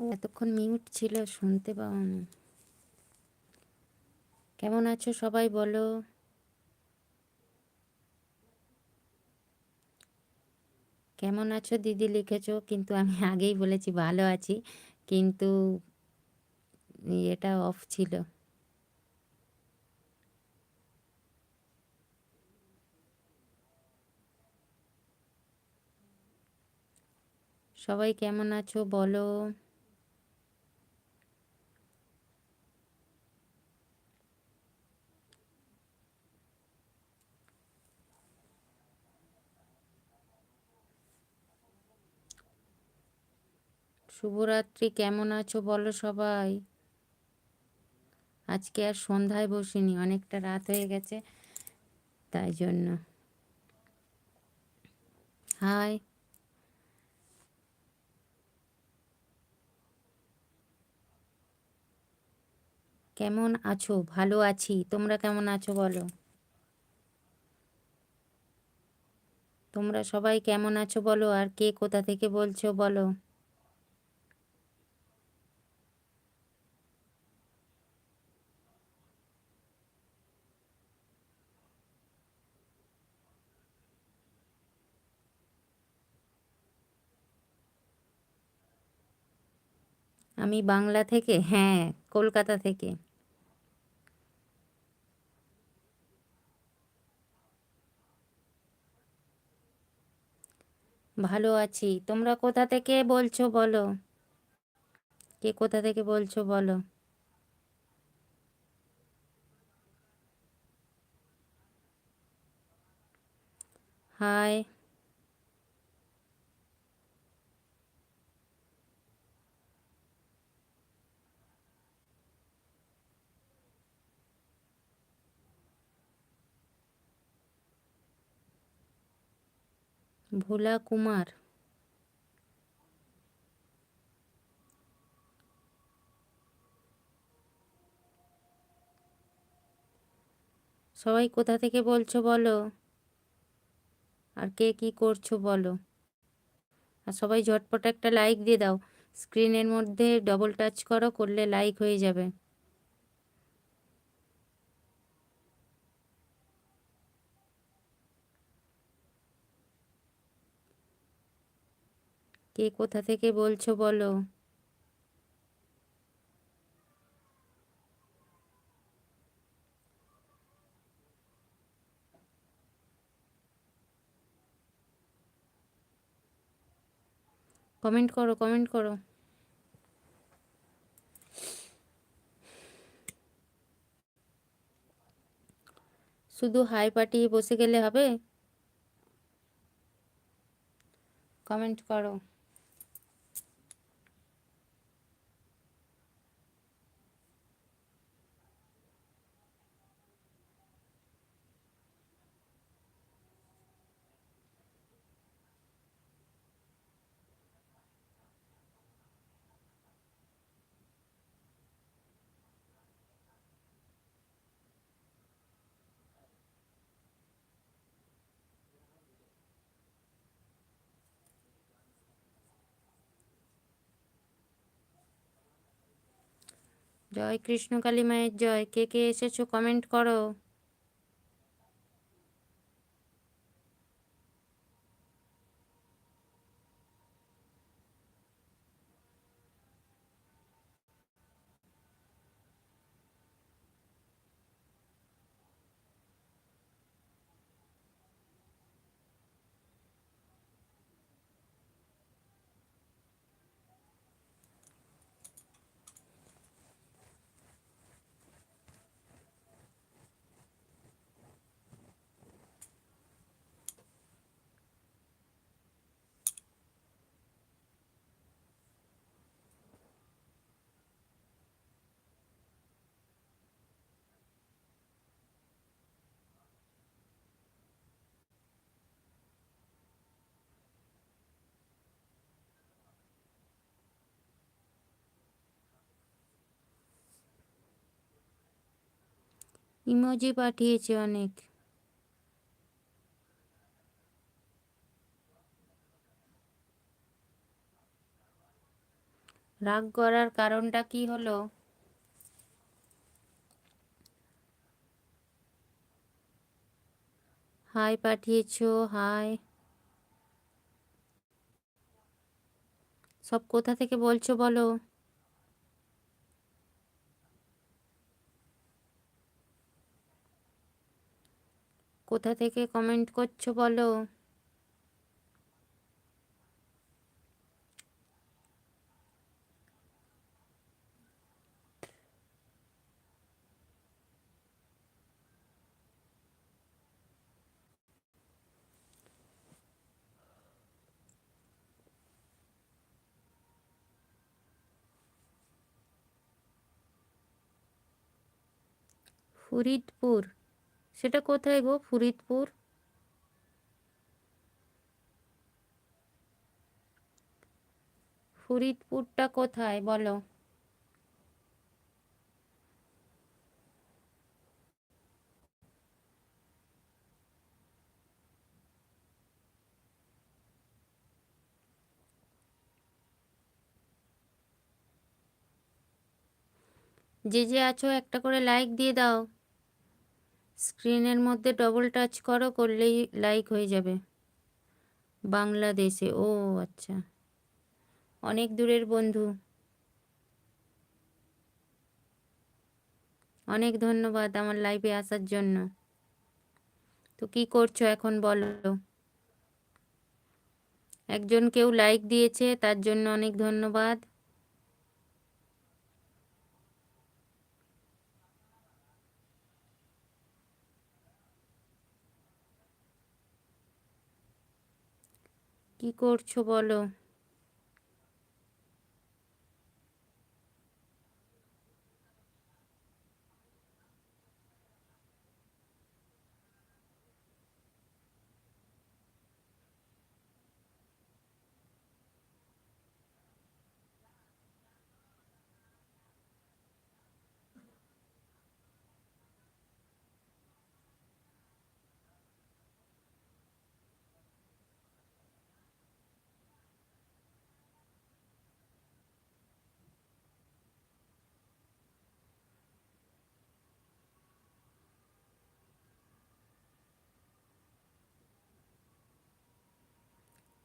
এতক্ষণ মিউট ছিল, শুনতে পাওয়া না কেমন আছো সবাই বলো? কেমন আছো দিদি লিখেছো? কিন্তু আমি আগেই বলেছি ভালো আছি, কিন্তু এটা অফ ছিল। সবাই কেমন আছো বলো? শুভরাত্রি, কেমন আছো বলো সবাই? আজকে আর সন্ধ্যায় বসিনি, অনেকটা রাত হয়ে গেছে, তাই জন্য। হাই। কেমন আছো? ভালো আছি, তোমরা কেমন আছো বলো? তোমরা সবাই কেমন আছো বলো, আর কে কোথা থেকে বলছো বলো? আমি বাংলা থেকে হ্যাঁ কলকাতা থেকে। ভালো আছি। তোমরা কোথা থেকে বলছো বলো? কে কোথা থেকে বলছো বলো? হাই। ভোলা কুমার। সবাই কোথা থেকে বলছো বলো? আর কে কি করছ বলো? আর সবাই ঝটপট একটা লাইক দিয়ে দাও। স্ক্রিনের মধ্যে ডবল টাচ করো, করলে লাইক হয়ে যাবে। কে কোথা থেকে বলছো বলো? কমেন্ট করো কমেন্ট করো। শুধু হাই পাঠিয়ে বসে গেলে হবে? কমেন্ট করো। জয় কৃষ্ণ কালী মায়ের জয়। কে কে এসেছ কমেন্ট করো। ইমোজি পাঠিয়েছে অনেক। রাগ করার কারণটা কি হলো? হাই পাঠিয়েছো, হাই। সব কোথা থেকে বলছো বলো? কোথা থেকে কমেন্ট করছ বলো? ফরিদপুর। সেটা কোথায় গো? ফরিদপুর? ফরিদপুরটা কোথায় বলো? যে যে আছো একটা করে লাইক দিয়ে দাও। স্ক্রিনের মধ্যে ডবল টাচ করো, করলেই লাইক হয়ে যাবে। বাংলাদেশে, ও আচ্ছা। অনেক দূরের বন্ধু। অনেক ধন্যবাদ আমার লাইভে আসার জন্য। তো কি করছ এখন বলো? একজন কেউ লাইক দিয়েছে, তার জন্য অনেক ধন্যবাদ। কি করছ বলো?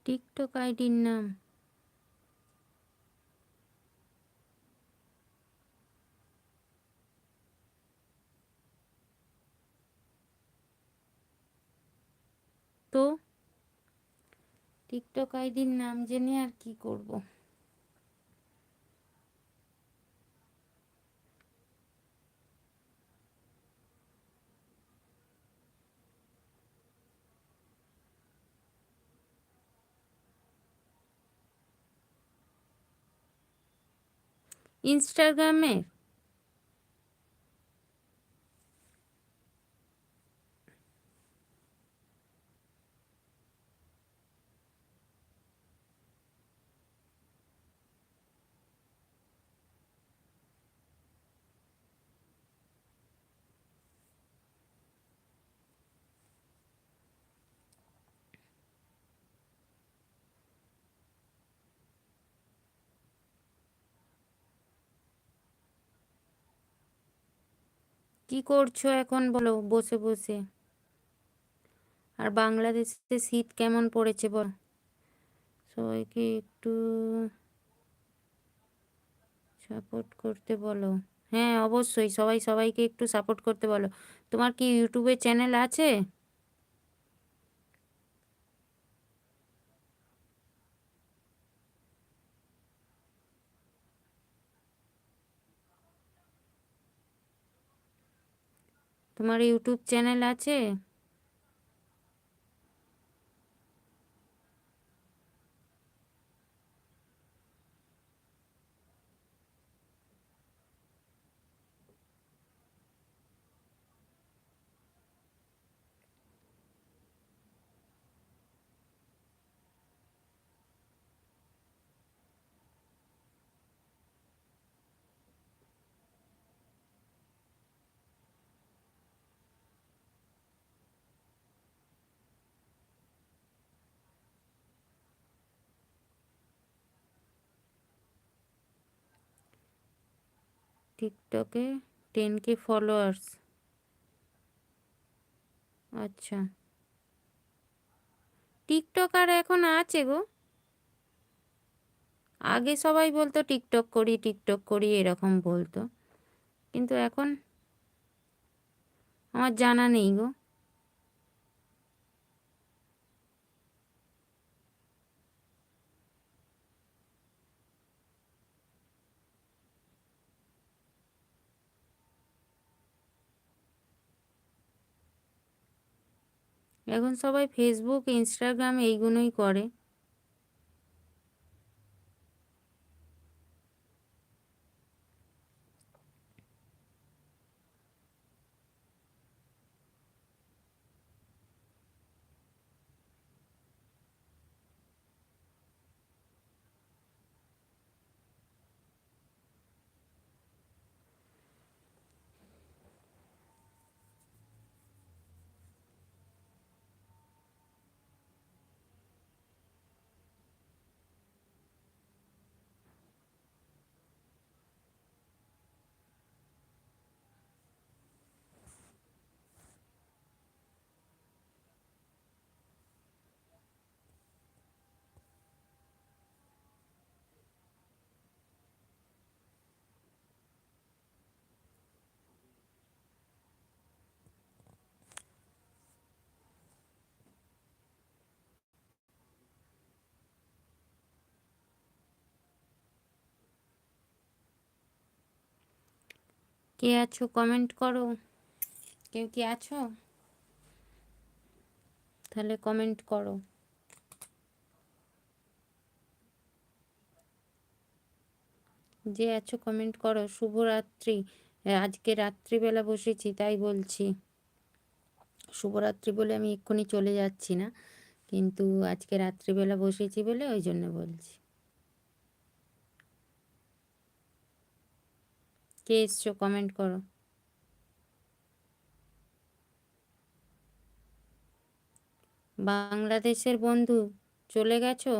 টিকটক আইডির নাম? তো? টিকটক আইডির নাম জেনে আর কি করব? ইনস্টাগ্রামে কি করছ এখন বলো, বসে বসে। আর বাংলাদেশে শীত কেমন পড়েছে বল? সবাইকে একটু সাপোর্ট করতে বলো। হ্যাঁ অবশ্যই সবাই সবাইকে একটু সাপোর্ট করতে বলো। তোমার কি ইউটিউবে চ্যানেল আছে? তোমার ইউটিউব চ্যানেল আছে? টিকটকে টেন কে ফলোয়ার্স। আচ্ছা। টিকটক আর এখন আছে গো। আগে সবাই বলতো, টিকটক করি টিকটক করি, এরকম বলতো। কিন্তু এখন আমার জানা নেই গো। এখন সবাই ফেসবুক ইনস্টাগ্রাম এইগুলোই করে। কে আছো কমেন্ট করো। কেউ কি আছো? তাহলে কমেন্ট করো। যে আছো কমেন্ট করো। শুভরাত্রি। আজকে রাত্রিবেলা বসেছি, তাই বলছি। শুভরাত্রি বলে আমি এক্ষুনি চলে যাচ্ছি না। কিন্তু আজকে রাত্রিবেলা বসেছি বলে ওই জন্য বলছি। কে এসছো কমেন্ট করো। বাংলাদেশের বন্ধু চলে গেছো?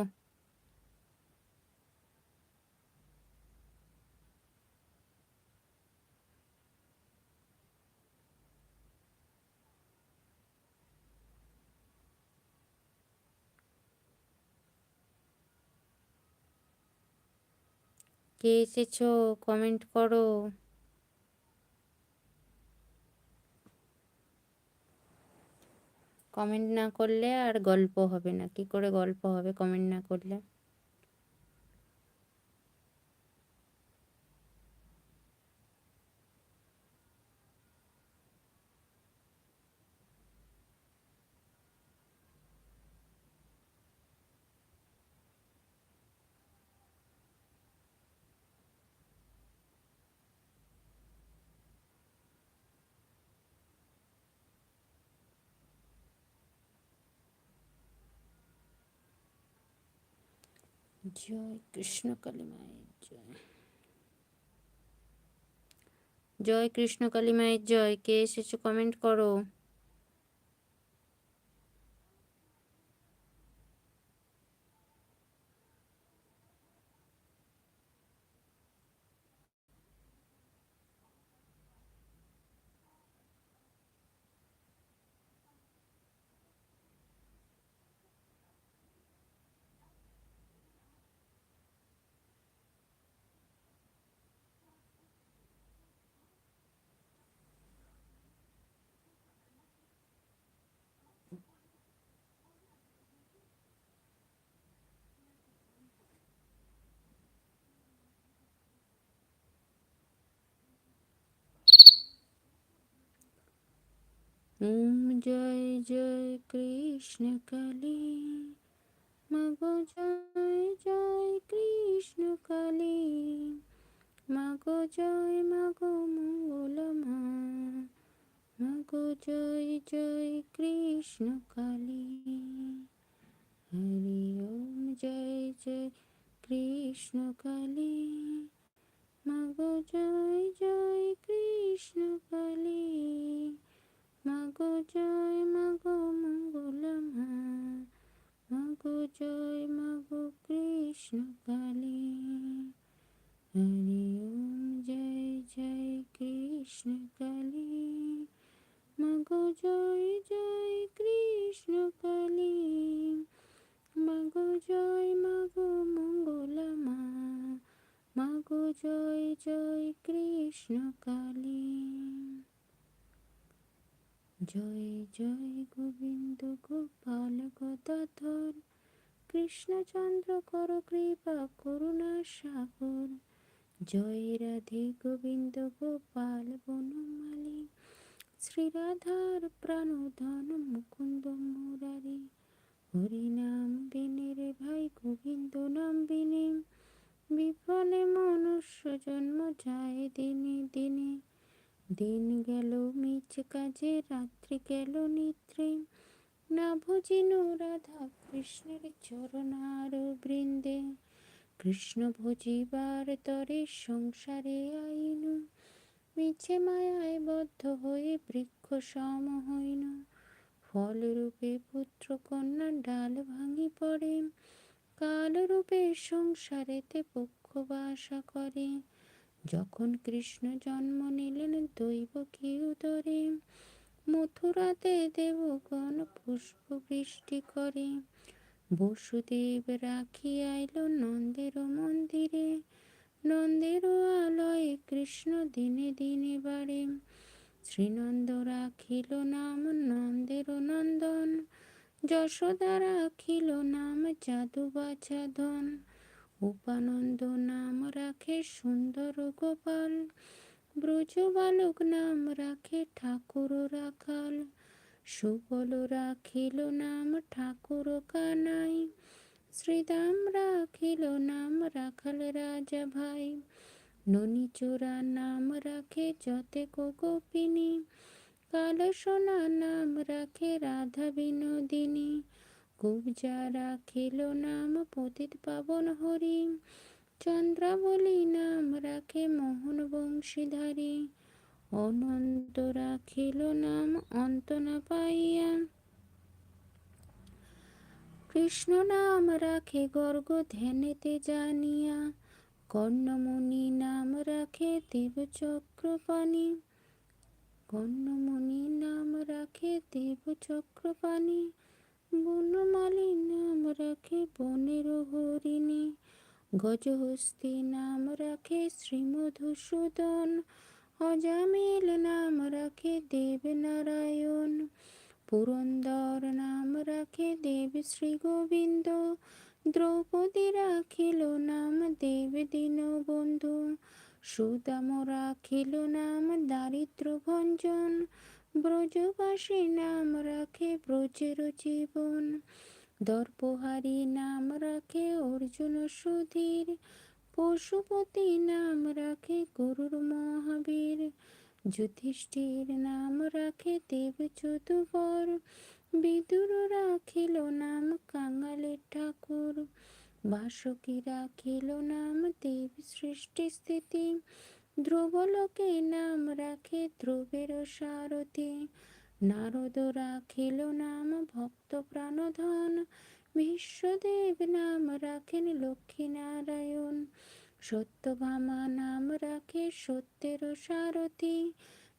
কে এসেছ? কমেন্ট করো। কমেন্ট না করলে আর গল্প হবে না। কি করে গল্প হবে কমেন্ট না করলে? জয় কৃষ্ণ কালী মায়ের জয়। জয় কৃষ্ণ কালী মায়ের জয়। কে এসেছ কমেন্ট করো? জয় জয় কৃষ্ণ কালী মাগো জয় জয় কৃষ্ণ কালী মাগো জয় মাগো মঙ্গল মা মাগো জয় জয় কৃষ্ণ কালী হরি ওম জয় জয় কৃষ্ণ কালী মাগো জয় জয় কৃষ্ণ কালী মাগো জয়, মাগো মঙ্গলমা। মাগো জয়, মাগো কৃষ্ণ কালী। হরি ওম জয় জয় কৃষ্ণ কালী। মাগো জয় জয় কৃষ্ণ কালী। মাগো জয়, মাগো মঙ্গলা মা মাগো জয় জয় কৃষ্ণ কালী। জয় জয় গোবিন্দ গোপাল গদাধর। কৃষ্ণচন্দ্র কর কৃপা, করুণা সাগর। জয় রাধে গোবিন্দ গোপাল বনমালী শ্রীরাধার প্রাণধন মুকুন্দ মুরারি। হরি নাম বিনে রে ভাই, গোবিন্দ নাম বিনে। বিফলে মনুষ্য জন্ম যায় দিনে দিনে। দিন কাজে রাত্রি গেল নিদ্রে। না ভজিন রাধা কৃষ্ণের চরণার বৃন্দে। কৃষ্ণ ভজিবার তরে সংসারে আইন। মিছে মায়ায় বদ্ধ হয়ে বৃক্ষ সম হইন। ফলরূপে পুত্র কন্যা ডাল ভাঙি পড়ে। কালরূপে সংসারেতে পক্ষ বাসা করে। যখন কৃষ্ণ জন্ম নিলেন দৈব কি উদরে মথুরাতে দেবগণ পুষ্প বৃষ্টি করে। বসুদেব রাখি আইল নন্দের মন্দিরে, নন্দের আলয়ে কৃষ্ণ দিনে দিনে বাড়ে। শ্রীনন্দ রাখিল নাম নন্দের নন্দন, যশোদা রাখিল নাম জাদু বাচাধন উপানন্দ নাম রাখে সুন্দর গোপাল। ব্রজ বালক নাম রাখে ঠাকুর রাখাল। সুবল রাখিল নাম ঠাকুর কানাই। শ্রীদাম রাখিল নাম রাখাল রাজা ভাই। ননীচোরা নাম রাখে যতে গোপিনী। কালসোনা নাম রাখে রাধা বিনোদিনী। কুবজা খেল নাম পতিত পাবন হরি। চন্দ্রাবলী নাম রাখে মোহন বংশীধারী। অনন্ত রাখিল নাম অন্ত না পাইয়া। কৃষ্ণ নাম রাখে গর্গ ধ্যানেতে জানিয়া। কর্ণমণি নাম রাখে দেব চক্রপাণী। কর্ণমণি নাম রাখে দেব চক্রপাণী। বনমালী নাম রাখে বনের হরিণী। গজহস্তি নাম রাখে শ্রীমধুসূদন। অজামিল নাম রাখে দেবনারায়ণ। পুরন্দর নাম রাখে দেব শ্রী গোবিন্দ। দ্রৌপদী রাখিল নাম দেব দীনবন্ধু সুদাম রাখিল নাম দারিদ্র ভঞ্জন। ব্রজবাসী নাম রাখে ব্রজের জীবন। দর্পহারী নাম রাখে অর্জুন সুধীর। পশুপতি নাম রাখে গুরুর মহাবীর। যুধিষ্ঠির নাম রাখে দেব চতুবর বিদুর রাখিল নাম কাঙালের ঠাকুর। বাসকী রাখিল নাম দেব সৃষ্টি স্থিতি। ধ্রুবলোকে নাম রাখে ধ্রুবের সারথী। নারদ রাখিল নাম ভক্ত প্রাণধন। বিশ্বদেব নাম রাখেন লক্ষ্মী নারায়ণ সত্যভামা নাম রাখে সত্যের সারথী।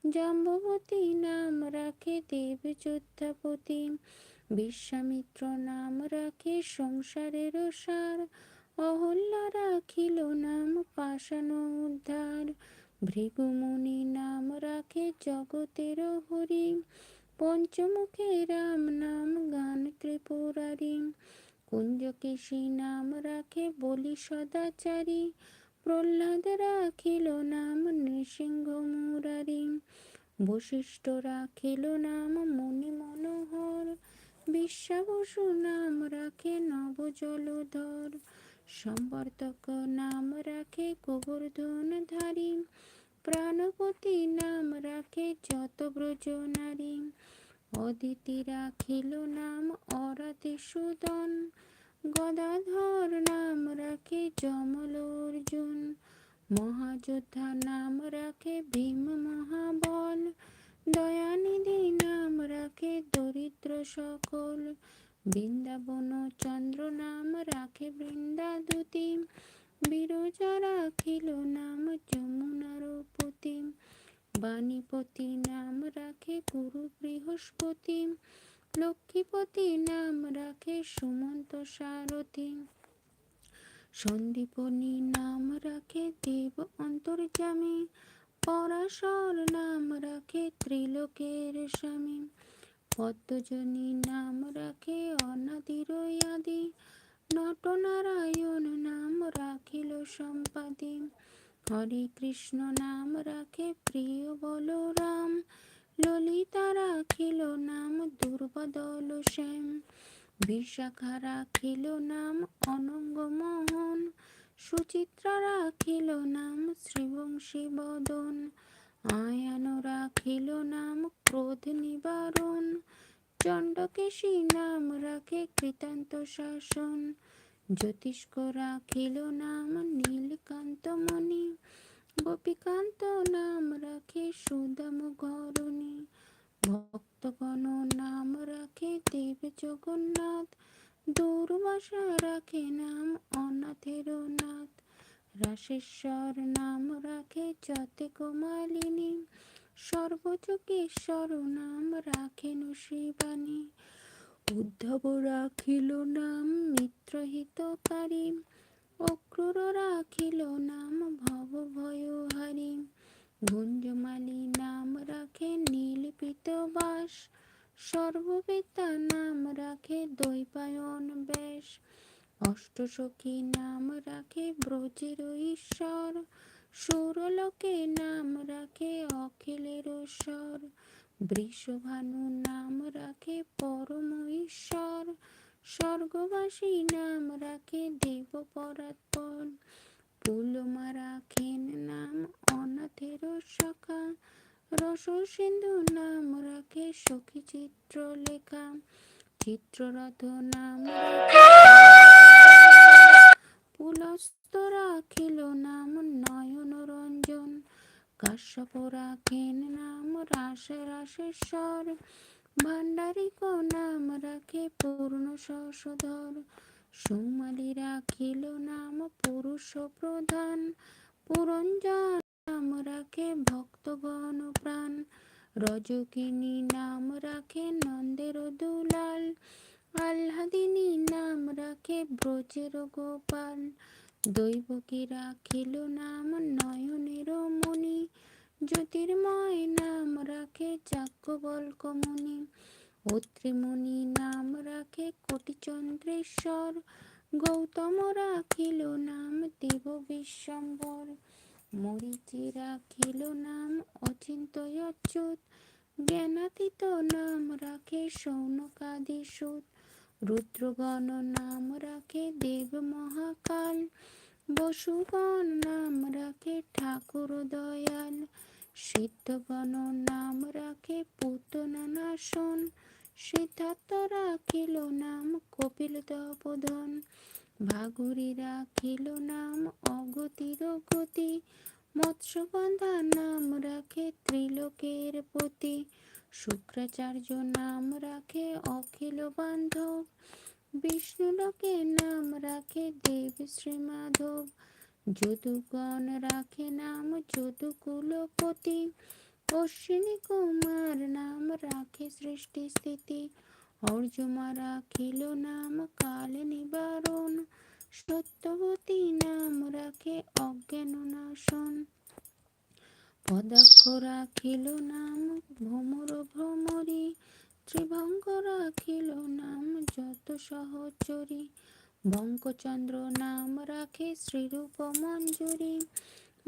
জাম্বতী নাম রাখে দেব যোদ্ধাপতি। বিশ্বামিত্র নাম রাখে সংসারের সার। অহল্যা রাখিল নাম পাষাণ উদ্ধার। ভৃগুমুনি নাম রাখে জগতের হরি। পঞ্চমুখে রাম নাম গান ত্রিপুরারি। কুঞ্জকেশী নাম রাখে বলি সদাচারী। প্রহ্লাদ রাখিল নাম নৃসিংহ মুরারি। বশিষ্ঠ রাখিল নাম মণি মনোহর। বিশ্বাবসু নাম রাখে নব জলধর সম্বর্তক নাম রাখে গোবর্ধন ধারী। প্রাণপতি নাম রাখে যত ব্রজ নারী। অদিতি রাখিল নাম অরাতে সুদন। গদাধর নাম রাখে যমল অর্জুন। মহাযোদ্ধা নাম রাখে ভীম মহাবল। দয়ানিধি নাম রাখে দরিদ্র সকল। বৃন্দাবন চন্দ্র নাম রাখে বৃন্দাদুতি বিরজা রাখিল নাম যমুনার পতি বান পতি নাম রাখে গুরু বৃহস্পতি, লক্ষ্মীপতি নাম রাখে সুমন্ত সারথী, সন্দীপনী নাম রাখে দেব অন্তর্জামী পরাশর নাম রাখে ত্রিলোকের স্বামী। পদ্মজনী নাম রাখে অনাদির আদি নটনারায়ণ নাম রাখিল সম্পাদী। হরে কৃষ্ণ নাম রাখে প্রিয় বলরাম। ললিতা রাখিল নাম দুর্বদল শ্যাম বিশাখা রাখিল নাম অনঙ্গ মোহন সুচিত্রা রাখিল নাম শ্রীবংশী বদন। আয়ান রাখিল নাম ক্রোধ নিবারণ। চণ্ডকেশী নাম রাখে কৃতান্ত শাসন। জ্যোতিষ্ক রাখিল নাম নীলকান্ত মণি গোপীকান্ত নাম রাখে সুদাম ঘরণী। ভক্তগণ নাম রাখে দেব জগন্নাথ। দুর্বাসা রাখে নাম অনাথের নাথ। রাশেশ্বর নাম রাখে যতে কোমালিনী। সর্বযোগেশ্বর নাম রাখেন শিবানী। উদ্ধব রাখিল নাম মিত্রহিতকারী অক্রুর রাখিল নাম ভব ভয়হারী। গুঞ্জমালী নাম রাখে নীলপিত বাস। সর্ববেতা নাম রাখে দৈপায়ন বেশ। অষ্টসখী নাম রাখে ব্রজের ঈশ্বর সুরলোকে নাম রাখে অখিলের স্বর। বৃষভানু নাম রাখে পরম ঈশ্বর স্বর্গবাসী নাম রাখে দেব পরাৎপর পুলমা রাখেন নাম অনাথের সখা। রস সিন্ধু নাম রাখে সখী চিত্র লেখা চিত্ররথ নাম পুলস্ত রাখিল নাম নয়ন রঞ্জন। কাশ্যপ রাখেন নাম রাস রাসেশ্বর। ভান্ডারিক নাম রাখে পূর্ণ শশধর সুমালি রাখিল নাম পুরুষ প্রধান। পুরঞ্জন নাম রাখে ভক্তগণ প্রাণ। রজকিনী নাম রাখে নন্দের দুলাল, আহ্লাদিনী নাম রাখে ব্রজের গোপাল। দৈবকী রাখিল নাম নয়নের মণি, জ্যোতির্ময় নাম রাখে যাজ্ঞবল্ক মুনি অত্রিমণি নাম রাখে কোটিচন্দ্রেশ্বর, গৌতম রাখিল নাম দেব বিশ্বম্বর। মরিচি রাখিল নাম অচিন্তয়চ্যুত জ্ঞানাতীত নাম রাখে সৌনকাদি সুত। রুদ্রগণ নাম রাখে দেব মহাকাল। বসুগণ নাম রাখে ঠাকুর দয়াল। সিদ্ধগণ নাম রাখে পুতনা নাশন সিদ্ধার্থ রাখিল নাম কপিল তপোধন। ভাগুরি রাখিল নাম অগতির গতি। মৎস্যগন্ধা নাম রাখে ত্রিলোকের পতি শুক্রাচার্য নাম রাখে অখিল বান্ধব। বিষ্ণুলোকে নাম রাখে দেব শ্রী মাধব যদুগণ রাখে নাম যদুকুলপতি। অশ্বিনী কুমার নাম রাখে সৃষ্টি স্থিতি অর্জমা রাখিল নাম কাল নিবারণ সত্যবতী নাম রাখে অজ্ঞান নাশন পদাক্ষ রাখিল নাম ভ্রমর ভ্রমরী, ত্রিভঙ্গ রাখিল নাম যত সহচরী। বঙ্কচন্দ্র নাম রাখে শ্রীরূপ মঞ্জুরি,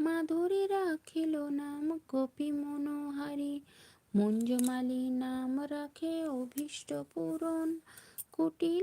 মাধুরী রাখিল নাম গোপী মনোহারী। মঞ্জুমালী নাম রাখে অভীষ্ট পূরণ কুটিল